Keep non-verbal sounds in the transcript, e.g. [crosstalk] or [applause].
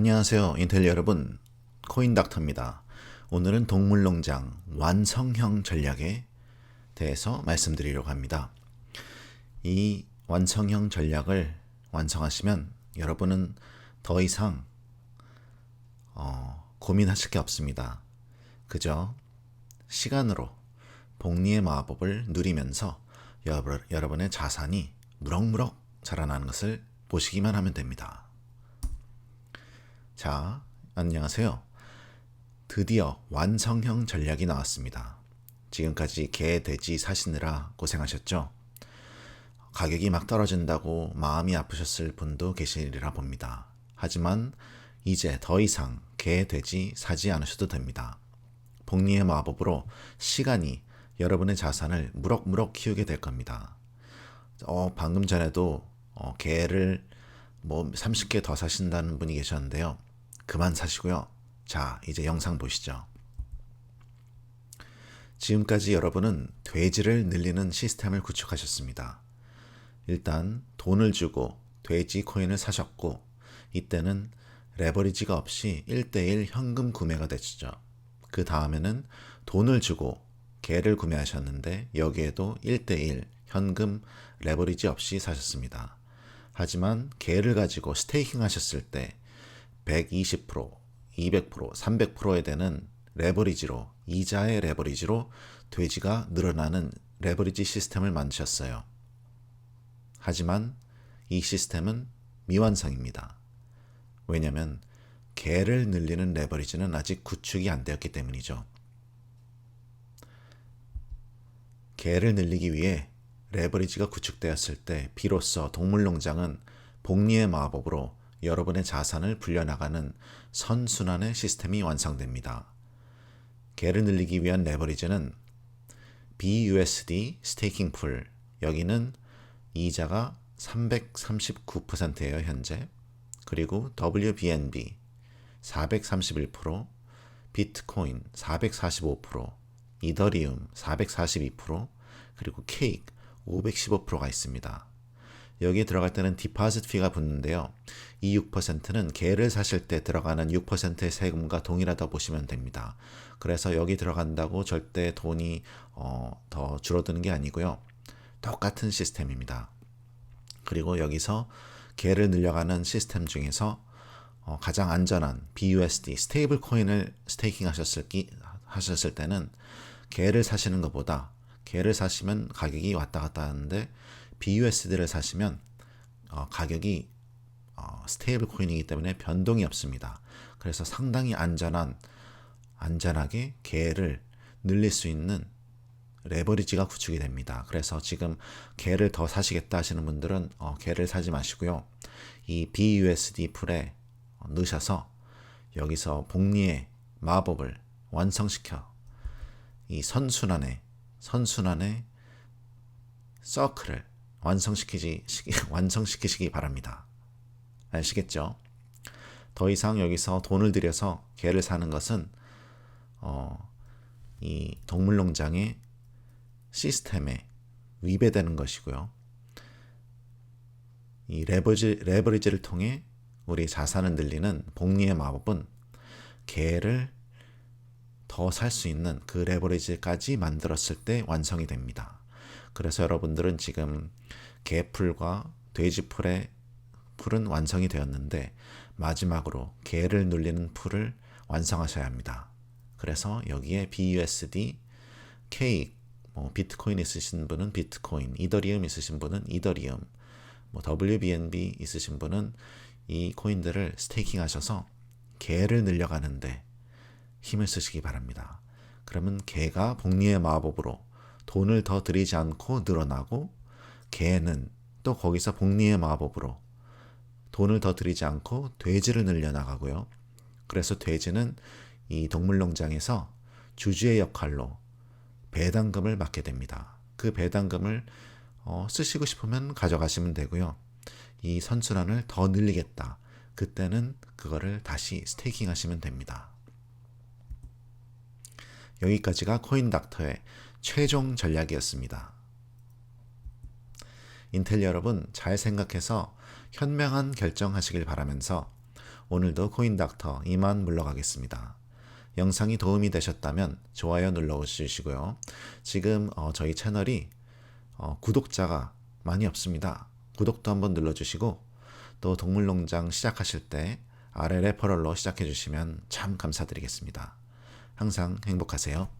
안녕하세요. 인텔 여러분. 코인닥터입니다. 오늘은 동물농장 완성형 전략에 대해서 말씀드리려고 합니다. 이 완성형 전략을 완성하시면 여러분은 더 이상 어, 고민하실 게 없습니다. 그저 시간으로 복리의 마법을 누리면서 여러분- 여러분의 자산이 무럭무럭 자라나는 것을 보시기만 하면 됩니다. 자, 안녕하세요. 드디어 완성형 전략이 나왔습니다. 지금까지 개, 돼지 사시느라 고생하셨죠? 가격이 막 떨어진다고 마음이 아프셨을 분도 계시리라 봅니다. 하지만 이제 더 이상 개, 돼지 사지 않으셔도 됩니다. 복리의 마법으로 시간이 여러분의 자산을 무럭무럭 키우게 될 겁니다. 어, 방금 전에도 어, 개를 뭐 30개 더 사신다는 분이 계셨는데요. 그만 사시고요. 자, 이제 영상 보시죠. 지금까지 여러분은 돼지를 늘리는 시스템을 구축하셨습니다. 일단 돈을 주고 돼지 코인을 사셨고 이때는 레버리지가 없이 1대1 현금 구매가 됐죠. 그 다음에는 돈을 주고 개를 구매하셨는데 여기에도 1대1 현금 레버리지 없이 사셨습니다. 하지만 개를 가지고 스테이킹 하셨을 때 120%, 200%, 300%에 되는 레버리지로 이자의 레버리지로 돼지가 늘어나는 레버리지 시스템을 만드셨어요. 하지만 이 시스템은 미완성입니다. 왜냐하면 개를 늘리는 레버리지는 아직 구축이 안 되었기 때문이죠. 개를 늘리기 위해 레버리지가 구축되었을 때 비로소 동물농장은 복리의 마법으로 여러분의 자산을 불려나가는 선순환의 시스템이 완성됩니다. 개를 늘리기 위한 레버리지는 BUSD 스테이킹 풀 여기는 이자가 339%예요 현재 그리고 WBNB 431% 비트코인 445% 이더리움 442% 그리고 케이크 515%가 있습니다. 여기에 들어갈 때는 디파짓 피가 붙는데요. 이 6%는 개를 사실 때 들어가는 6%의 세금과 동일하다고 보시면 됩니다. 그래서 여기 들어간다고 절대 돈이 어, 더 줄어드는 게 아니고요. 똑같은 시스템입니다. 그리고 여기서 개를 늘려가는 시스템 중에서 어, 가장 안전한 BUSD 스테이블 코인을 스테이킹 하셨을, 기, 하셨을 때는 개를 사시는 것보다 개를 사시면 가격이 왔다 갔다 하는데 BUSD를 사시면 어, 가격이 어, 스테이블 코인이기 때문에 변동이 없습니다. 그래서 상당히 안전한 안전하게 개를 늘릴 수 있는 레버리지가 구축이 됩니다. 그래서 지금 개를 더 사시겠다 하시는 분들은 어, 개를 사지 마시고요. 이 BUSD 풀에 어, 넣으셔서 여기서 복리의 마법을 완성시켜 이 선순환의 선순환의 서클을 완성시키지 [laughs] 완성시키시기 바랍니다. 아시겠죠? 더 이상 여기서 돈을 들여서 개를 사는 것은 어, 이 동물농장의 시스템에 위배되는 것이고요. 이 레버리지, 레버리지를 통해 우리 자산을 늘리는 복리의 마법은 개를 더 살 수 있는 그 레버리지까지 만들었을 때 완성이 됩니다. 그래서 여러분들은 지금 개풀과 돼지풀의 풀은 완성이 되었는데 마지막으로 개를 눌리는 풀을 완성하셔야 합니다. 그래서 여기에 BUSD, K, 뭐 비트코인 있으신 분은 비트코인, 이더리움 있으신 분은 이더리움, 뭐 WBNB 있으신 분은 이 코인들을 스테이킹 하셔서 개를 늘려가는데 힘을 쓰시기 바랍니다. 그러면 개가 복리의 마법으로 돈을 더 들이지 않고 늘어나고 개는 또 거기서 복리의 마법으로 돈을 더 들이지 않고 돼지를 늘려나가고요. 그래서 돼지는 이 동물농장에서 주주의 역할로 배당금을 받게 됩니다. 그 배당금을 어, 쓰시고 싶으면 가져가시면 되고요. 이 선순환을 더 늘리겠다. 그때는 그거를 다시 스테이킹 하시면 됩니다. 여기까지가 코인 닥터의 최종 전략이었습니다. 인텔 여러분 잘 생각해서 현명한 결정하시길 바라면서 오늘도 코인닥터 이만 물러가겠습니다. 영상이 도움이 되셨다면 좋아요 눌러 주시고요. 지금 어, 저희 채널이 어, 구독자가 많이 없습니다. 구독도 한번 눌러주시고 또 동물농장 시작하실 때 아래 레퍼럴로 시작해 주시면 참 감사드리겠습니다. 항상 행복하세요.